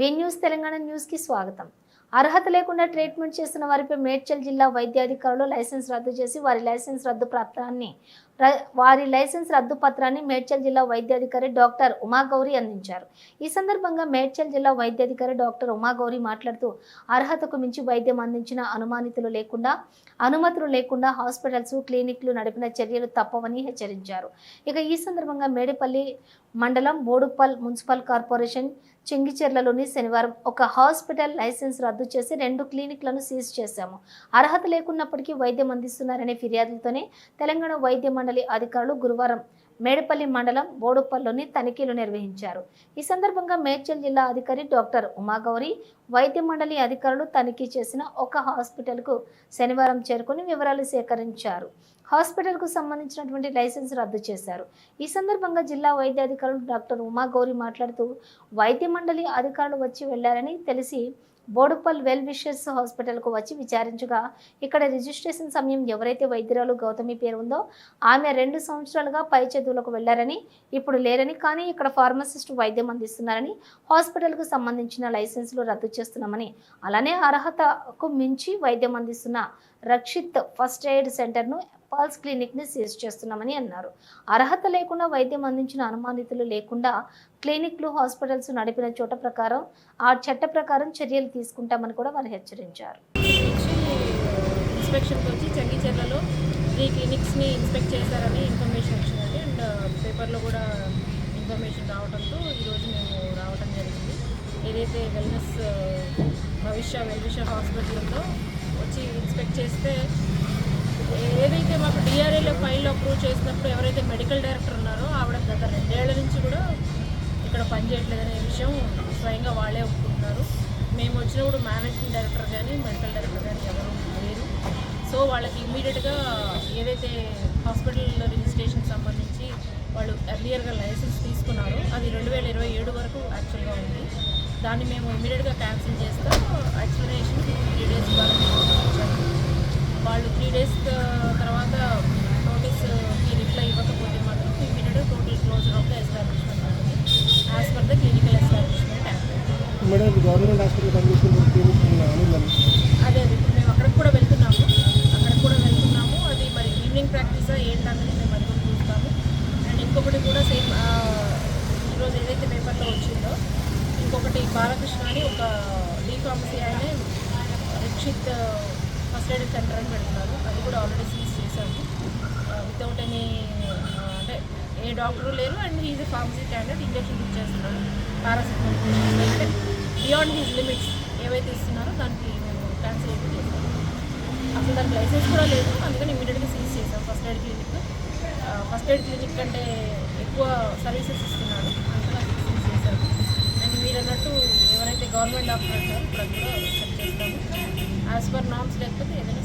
వి news Telangana న్యూస్కి స్వాగతం. అర్హత లేకుండా ట్రీట్మెంట్ చేస్తున్న వారిపై మేడ్చల్ జిల్లా వైద్యాధికారులు లైసెన్స్ రద్దు చేసి వారి లైసెన్స్ రద్దు పత్రాన్ని వారి లైసెన్స్ రద్దు పత్రాన్ని మేడ్చల్ జిల్లా వైద్యాధికారి డాక్టర్ ఉమాగౌరి అందించారు. ఈ సందర్భంగా మేడ్చల్ జిల్లా వైద్యాధికారి డాక్టర్ ఉమాగౌరి మాట్లాడుతూ అర్హతకు మించి వైద్యం అందించిన అనుమానితులు లేకుండా అనుమతులు లేకుండా హాస్పిటల్స్ క్లినిక్లు నడిపిన చర్యలు తప్పవని హెచ్చరించారు. ఇక ఈ సందర్భంగా మేడిపల్లి మండలం బోడుపల్ మున్సిపల్ కార్పొరేషన్ చెంగిచెర్లలోని శనివారం ఒక హాస్పిటల్ లైసెన్స్ రద్దు చేసి రెండు క్లినిక్లను సీజ్ చేశాము. అర్హత లేకున్నప్పటికీ వైద్యం అందిస్తున్నారనే ఫిర్యాదులతోనే తెలంగాణ వైద్య మండలి అధికారులు గురువారం మేడపల్లి మండలం బోడుపల్లిలోని తనిఖీలు నిర్వహించారు. ఈ సందర్భంగా మేడ్చల్ జిల్లా అధికారి డాక్టర్ ఉమాగౌరి వైద్య మండలి అధికారులు తనిఖీ చేసిన ఒక హాస్పిటల్కు శనివారం చేరుకుని వివరాలు సేకరించారు. హాస్పిటల్కు సంబంధించినటువంటి లైసెన్స్ రద్దు చేశారు. ఈ సందర్భంగా జిల్లా వైద్యాధికారులు డాక్టర్ ఉమాగౌరి మాట్లాడుతూ వైద్య మండలి అధికారులు వచ్చి వెళ్ళారని తెలిసి బోడుపల్ వెల్ విషర్స్ హాస్పిటల్కు వచ్చి విచారించగా ఇక్కడ రిజిస్ట్రేషన్ సమయం ఎవరైతే వైద్యురాలు గౌతమి పేరు ఉందో ఆమె రెండు సంవత్సరాలుగా పై చదువులకు వెళ్ళారని ఇప్పుడు లేరని కానీ ఇక్కడ ఫార్మసిస్ట్ వైద్యం అందిస్తున్నారని హాస్పిటల్కు సంబంధించిన లైసెన్సులు రద్దు చేస్తున్నామని అలానే అర్హతకు మించి వైద్యం అందిస్తున్న రక్షిత్ ఫస్ట్ ఎయిడ్ సెంటర్ను పల్స్ క్లినిక్ని సీజ్ చేస్తున్నామని అన్నారు. అర్హత లేకుండా వైద్యం అందించిన అనుమానితులు లేకుండా క్లినిక్లు హాస్పిటల్స్ నడిపిన చోట ప్రకారం ఆ చట్ట ప్రకారం చర్యలు తీసుకుంటామని కూడా వారు హెచ్చరించారు. ఇన్స్పెక్షన్కి వచ్చి చంగిచెర్లలో త్రీ క్లినిక్స్ని ఇన్స్పెక్ట్ చేశారని ఇన్ఫర్మేషన్ వచ్చిందండి. అండ్ పేపర్లో కూడా ఇన్ఫర్మేషన్ రావడంతో ఈరోజు మేము రావడం జరిగింది. ఏదైతే వెల్నెస్ భవిష్య వెల్విష హాస్పిటల్తో వచ్చి ఇన్స్పెక్ట్ చేస్తే ఏదైతే మాకు డిఆర్ఏలో ఫైల్ అప్రూవ్ చేసినప్పుడు ఎవరైతే మెడికల్ డైరెక్టర్ ఉన్నారో ఆవిడ గత రెండేళ్ళ నుంచి కూడా ఇక్కడ పనిచేయట్లేదనే విషయం స్వయంగా వాళ్ళే ఒప్పుకుంటున్నారు. మేము వచ్చినప్పుడు మేనేజింగ్ డైరెక్టర్ కానీ మెడికల్ డైరెక్టర్ కానీ ఎవరు లేరు. సో వాళ్ళకి ఇమ్మీడియట్గా ఏదైతే హాస్పిటల్ రిజిస్ట్రేషన్ సంబంధించి వాళ్ళు ఎర్లియర్గా లైసెన్స్ తీసుకున్నారో అది రెండు వేల ఇరవై ఏడు వరకు యాక్చువల్గా ఉంది. దాన్ని మేము ఇమ్మీడియట్గా క్యాన్సిల్ చేస్తాం. ఎక్స్ప్లెనేషన్ త్రీ డేస్ వరకు మేడం ఇది గవర్నమెంట్ హాస్పిటల్ పనిచేస్తున్న క్లినిక్ అదే అదే. ఇప్పుడు మేము అక్కడికి కూడా వెళ్తున్నాము. అక్కడికి కూడా వెళ్తున్నాము. అది మరి ఈవినింగ్ ప్రాక్టీసా ఏంటన్నది మేము అది కూడా చూస్తాము. అండ్ ఇంకొకటి కూడా సేమ్ ఈరోజు ఏదైతే పేపర్లో వచ్చిందో ఇంకొకటి బాలకృష్ణ అని ఒక డీ ఫార్మసీ ఆయనే రక్షిత్ ఫస్ట్ ఎయిడ్ సెంటర్ అని పెడుతున్నారు. అది కూడా ఆల్రెడీ సీజ్ చేశాము వితౌట్ ఎనీ అంటే ఏ డాక్టరు లేరు. And is pharmacy candidate. Injection ఇచ్చేస్తున్నాడు paracetamol అంటే బియాండ్ హీస్ లిమిట్స్ ఏవైతే ఇస్తున్నారో దానికి మేము క్యాన్సిల్ అయితే చేస్తాం. అసలు దానికి లైసెన్స్ కూడా లేదు అందుకని ఇమీడియట్గా సీజ్ చేసాం first aid clinic. First aid clinic కంటే ఎక్కువ సర్వీసెస్ ఇస్తున్నాడు అందుకని అది సీజ్ చేశాము అండ్ మీరు అన్నట్టు ఎవరైతే గవర్నమెంట్ డాక్టర్ అంటారో ఇప్పుడు అది కూడా చెక్ చేస్తాము యాజ్ పర్ నామ్స్ లేకపోతే ఏదైనా